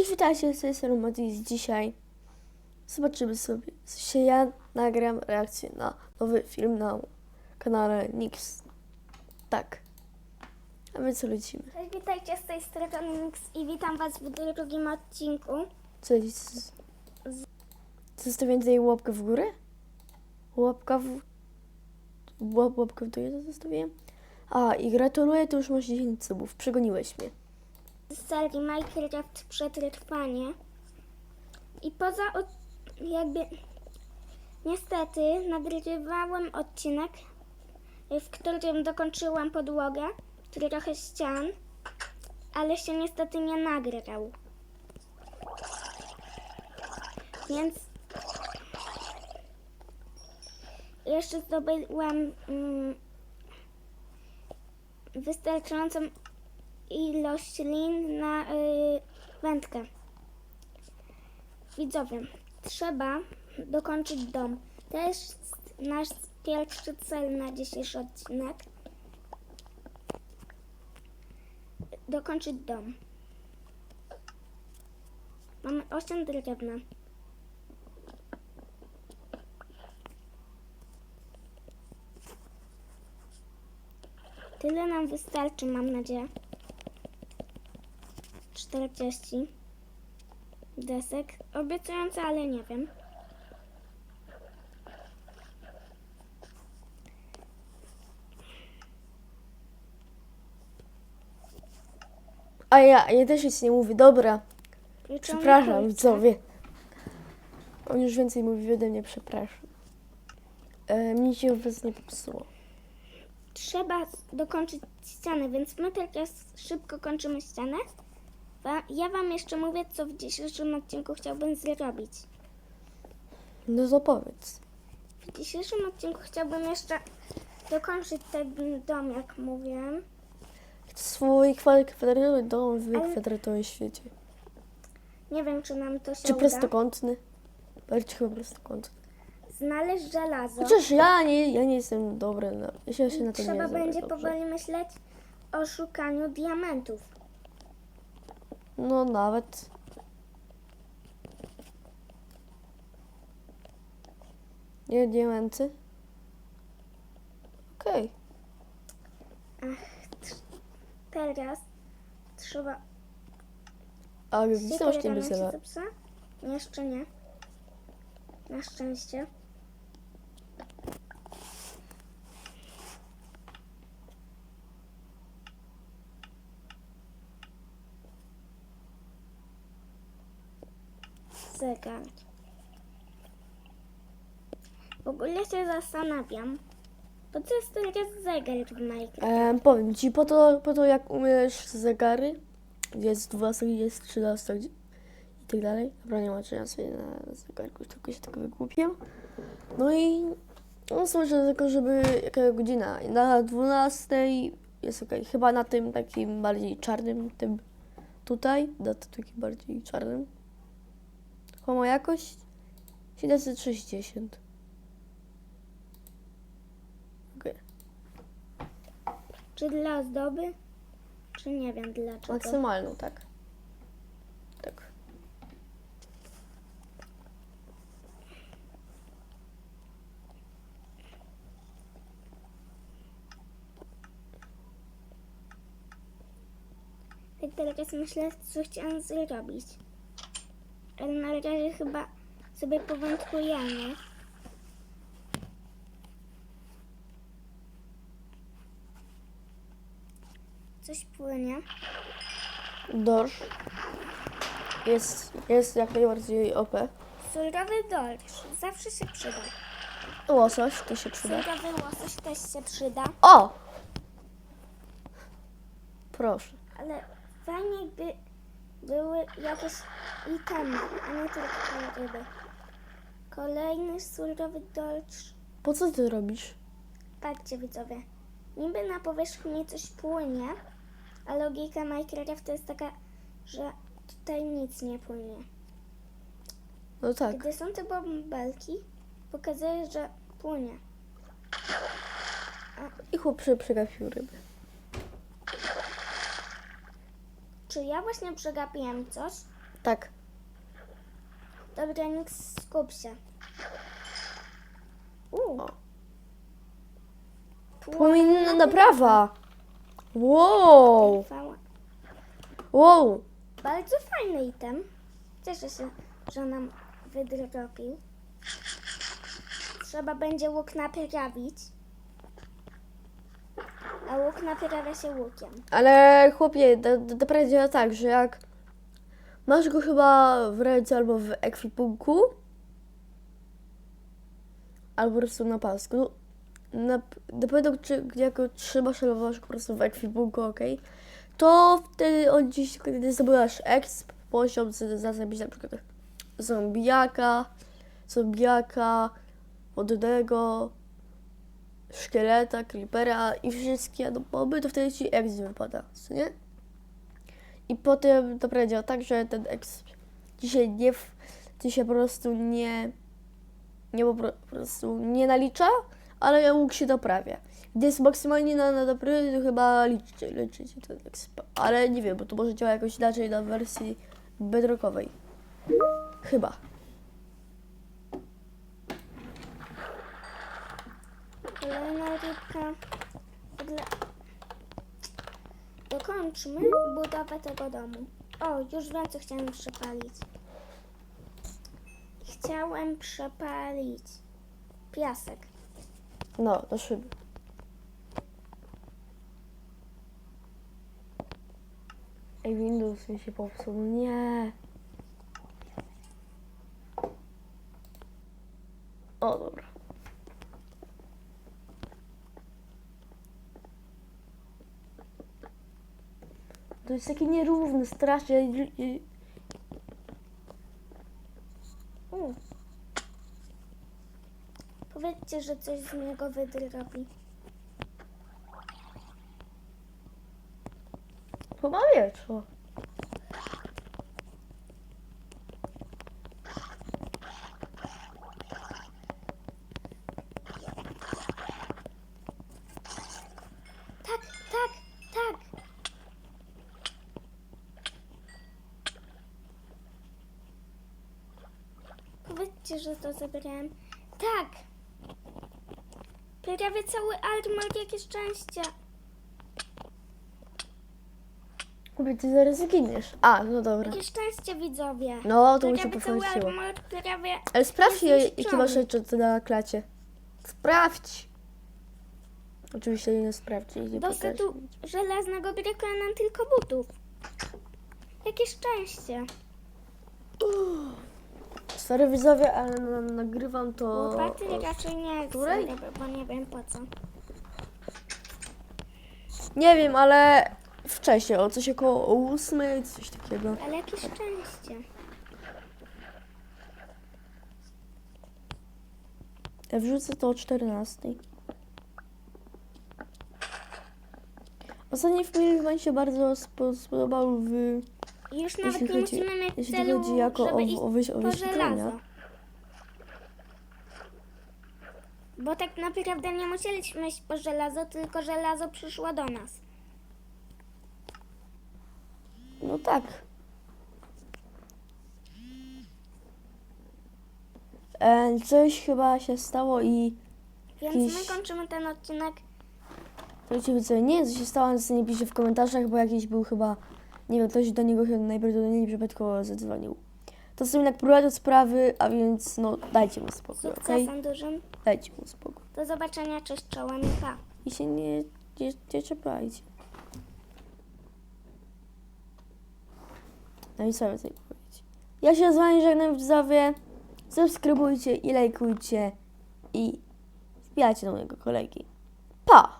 Cześć, witajcie, z tej strony Matis. Dzisiaj zobaczymy sobie, sensie ja nagram reakcję na nowy film na kanale Nix. Tak. A my co lecimy? Cześć, witajcie z tej strony Nix i witam Was w drugim odcinku. Co jest? Zostawiam tutaj łapkę w górę? Łapka w... Łap, łapkę w dół to zostawiłem? A, i gratuluję, to już masz 10 subów. Przegoniłeś mnie. Z serii Minecraft Przetrwanie. I poza od... jakby... Niestety nagrywałem odcinek, w którym dokończyłam podłogę, trochę ścian, ale się niestety nie nagrał. Więc jeszcze zdobyłam mm, wystarczającą ilość lin na y, wędkę. Widzowie, trzeba dokończyć dom. To jest nasz pierwszy cel na dzisiejszy odcinek. Dokończyć dom. Mamy 8 drewna. Tyle nam wystarczy, mam nadzieję. 40 desek. Obiecujące, ale nie wiem. A ja, ja też nic nie mówię. Dobra, przepraszam, widzowie. On już więcej mówi ode mnie, przepraszam. E, mnie się was nie popsuło. Trzeba dokończyć ścianę, więc my teraz szybko kończymy ścianę. Ja Wam jeszcze mówię, co w dzisiejszym odcinku chciałbym zrobić. No to powiedz. W dzisiejszym odcinku chciałbym jeszcze dokończyć ten dom, jak mówiłem. Swój kwa- kwadratowy dom w Ale- kwadratowym świecie. Nie wiem, czy nam to się Czy uda. prostokątny? Bardziej chyba prostokątny. Znaleźć żelazo. Chociaż ja nie, ja nie jestem dobry na... Ja się, się na to nie Trzeba znam będzie dobrze. powoli myśleć o szukaniu diamentów. No nawet. Nie diamenty? Okej. Teraz trzeba... A Gdzie wysela? zepsa? Jeszcze nie. Na szczęście. Zegar. W ogóle się zastanawiam, po co jest teraz zegar w Minecraft? Em, powiem ci, po to, po to jak umiesz zegary, jest 12, gdzie jest 13 gdzie... i tak dalej. Dobra, nie ma ja sobie na zegarku, tylko się tego wygłupię. No i no służę tylko, żeby jaka godzina. Na 12 jest okej. Chyba na tym takim bardziej czarnym, tym tutaj, na tym takim bardziej czarnym. Ma jakość 760. Okej. Czy dla ozdoby? Czy nie wiem dlaczego? Maksymalną, tak. Tak. Tak teraz myślę, co chciałam zrobić. Ale na razie chyba sobie powątkujemy. Coś płynie. Dorsz jest, jest jak najbardziej OP. Surowy dorsz zawsze się przyda. Łosoś to się przyda. Surowy łosoś też się przyda. O! Proszę. Ale fajnie by były jakieś itemy, a nie tylko ryby. Kolejny surowy dorsz. Po co ty robisz? Patrzcie widzowie, niby na powierzchni coś płynie, a logika Minecraft jest taka, że tutaj nic nie płynie. No tak. Gdy są te bąbelki, pokazuje, że płynie. I chłop przegapił ryby. Czy ja właśnie przegapiłem coś? Tak. Dobra, niech skup się. O. Płomienna naprawa. Wow. Wow. Bardzo fajny item. Cieszę się, że nam wydropił. Trzeba będzie łuk naprawić. A łuk naprawia się łukiem. Ale chłopie, prawda działa tak, że jak masz go chyba w ręce albo w ekwipunku, albo po prostu na pasku, na, depende czy jak go trzymasz albo masz po prostu w ekwipunku, ok, to wtedy on dziś, kiedy zdobywasz exp, poziom, zaznaczyć na przykład zombiaka, zombiaka, wodnego, szkieleta, creepera i wszystkie no, moby, to wtedy ci exp wypada, nie? I potem to powiedział tak, że ten exp dzisiaj nie, w- dzisiaj po prostu nie, nie po pro- po prostu nie nalicza, ale łuk się doprawia. Gdy jest maksymalnie na, na dobry, to chyba liczy, liczy się ten exp. Ale nie wiem, bo to może działa jakoś inaczej na wersji bedrockowej. Chyba. Kolejna rybka. Dokończmy budowę tego domu. O, już wiem, co chciałem przepalić. Chciałem przepalić piasek. No, do szyby. Ej, Windows mi się popsuł. Nie. O, dobra. To jest takie nierówne, strasznie. Powiedzcie, że coś z niego wydrobi. Chyba wie, co. Tak, tak, tak. Powiedzcie, że to zebrałem. Tak. Prawie cały armor, jakie szczęście. Mówię, ty zaraz zginiesz. A, no dobra. Jakie szczęście, widzowie. No, to mi się prawie cały pochwyciło. armor, prawie... Ale sprawdź, Jest jakie masz rzeczy na klacie. Sprawdź. Oczywiście nie sprawdź. Nie Do pokaż. setu żelaznego brakuje nam tylko butów. Jakie szczęście. Sorry widzowie, ale na, nagrywam to... Łopaty o- raczej nie której? chcę, bo nie wiem po co. Nie wiem, ale wcześniej, o coś około ósmej, coś takiego. Ale jakie szczęście. Ja wrzucę to o 14. Ostatni film wam się bardzo spo, spodobał w... Już nawet Jeśli nie chodzi- musimy mieć jeśli celu, chodzi jako żeby o- o wyś- o po żelazo. Bo tak naprawdę nie musieliśmy iść po żelazo, tylko żelazo przyszło do nas. No tak. E, coś chyba się stało i... Więc Jakiś- my kończymy ten odcinek. Słuchajcie, co nie co się stało, nic nie pisze w komentarzach, bo jakiś był chyba, nie wiem, ktoś do niego chyba najprawdopodobniej przypadkowo zadzwonił. To są jednak prywatne sprawy, a więc no dajcie mu spokój, okej? Sukcesem dużym. Dajcie mu spokój. Do zobaczenia, cześć czołem i pa. I się nie, nie, nie czepiajcie. No i co więcej powiedzieć. Ja się z wami żegnam widzowie. Subskrybujcie i lajkujcie i wbijajcie do mojego kolegi. Pa!